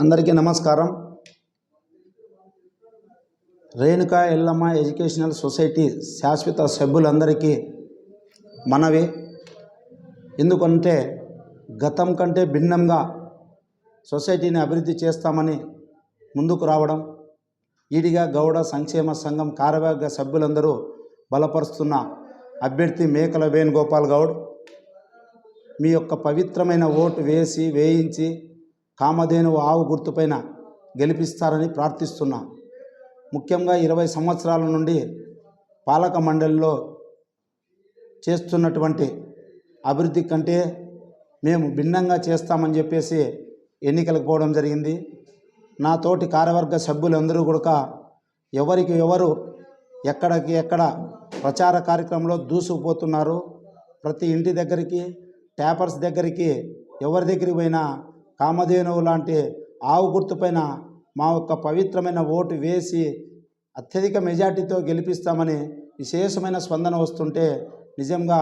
అందరికీ నమస్కారం. Renuka Yellamma educational society శాశ్వత సభ్యులందరికీ మనవి. ఎందుకంటే గతం కంటే భిన్నంగా సొసైటీని అభివృద్ధి చేస్తామని ముందుకు రావడం ఈడిగా గౌడ సంక్షేమ సంఘం కార్యవర్గ సభ్యులందరూ బలపరుస్తున్న అభ్యర్థి మేకల వేణుగోపాల్ గౌడ్ మీ యొక్క పవిత్రమైన ఓటు వేసి వేయించి కామధేనువు ఆవు గుర్తుపైన గెలిపిస్తారని ప్రార్థిస్తున్నా. ముఖ్యంగా ఇరవై సంవత్సరాల నుండి పాలక మండలిలో చేస్తున్నటువంటి అభివృద్ధి కంటే మేము భిన్నంగా చేస్తామని చెప్పేసి ఎన్నికలకు పోవడం జరిగింది. నా తోటి కార్యవర్గ సభ్యులందరూ కూడా ఎవరికి ఎవరు ఎక్కడికి ఎక్కడ ప్రచార కార్యక్రమంలో దూసుకుపోతున్నారు ప్రతి ఇంటి దగ్గరికి ట్యాపర్స్ దగ్గరికి ఎవరి దగ్గరికి పోయినా కామధేనువు లాంటి ఆవు గుర్తుపైన మా యొక్క పవిత్రమైన ఓటు వేసి అత్యధిక మెజార్టీతో గెలిపిస్తామని విశేషమైన స్పందన వస్తుంటే నిజంగా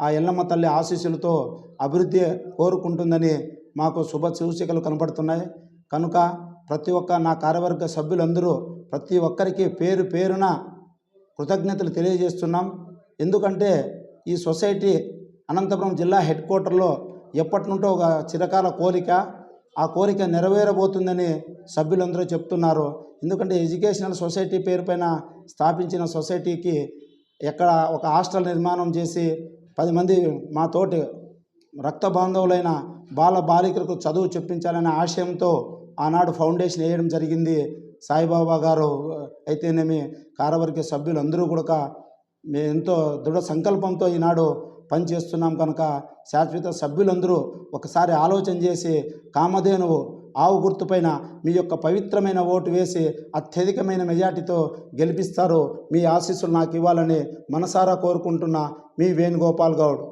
ఆ ఎల్లమ్మ తల్లి ఆశీస్సులతో అభివృద్ధి కోరుకుంటుందని మాకు శుభ సూచికలు కనపడుతున్నాయి. కనుక ప్రతి ఒక్క నా కార్యవర్గ సభ్యులందరూ ప్రతి ఒక్కరికి పేరు పేరున కృతజ్ఞతలు తెలియజేస్తున్నాం. ఎందుకంటే ఈ సొసైటీ అనంతపురం జిల్లా హెడ్ క్వార్టర్లో ఎప్పటి నుండో ఒక చిరకాల కోరిక. ఆ కోరిక నెరవేరబోతుందని సభ్యులందరూ చెప్తున్నారు. ఎందుకంటే ఎడ్యుకేషనల్ సొసైటీ పేరుపైన స్థాపించిన సొసైటీకి ఎక్కడ ఒక హాస్టల్ నిర్మాణం చేసి పది మంది మా తోటి రక్త బాంధవులైన బాల బాలికలకు చదువు చెప్పించాలనే ఆశయంతో ఆనాడు ఫౌండేషన్ వేయడం జరిగింది. సాయిబాబా గారు అయితేనేమి కార్యవర్గ సభ్యులందరూ కూడా మేము ఎంతో దృఢ సంకల్పంతో ఈనాడు పనిచేస్తున్నాం కనుక శాశ్వత సభ్యులందరూ ఒకసారి ఆలోచన చేసి కామధేనువు ఆవు గుర్తుపైన మీ యొక్క పవిత్రమైన ఓటు వేసి అత్యధికమైన మెజార్టీతో గెలిపిస్తారు. మీ ఆశీస్సులు నాకు ఇవ్వాలని మనసారా కోరుకుంటున్న మీ వేణుగోపాల్ గౌడ్.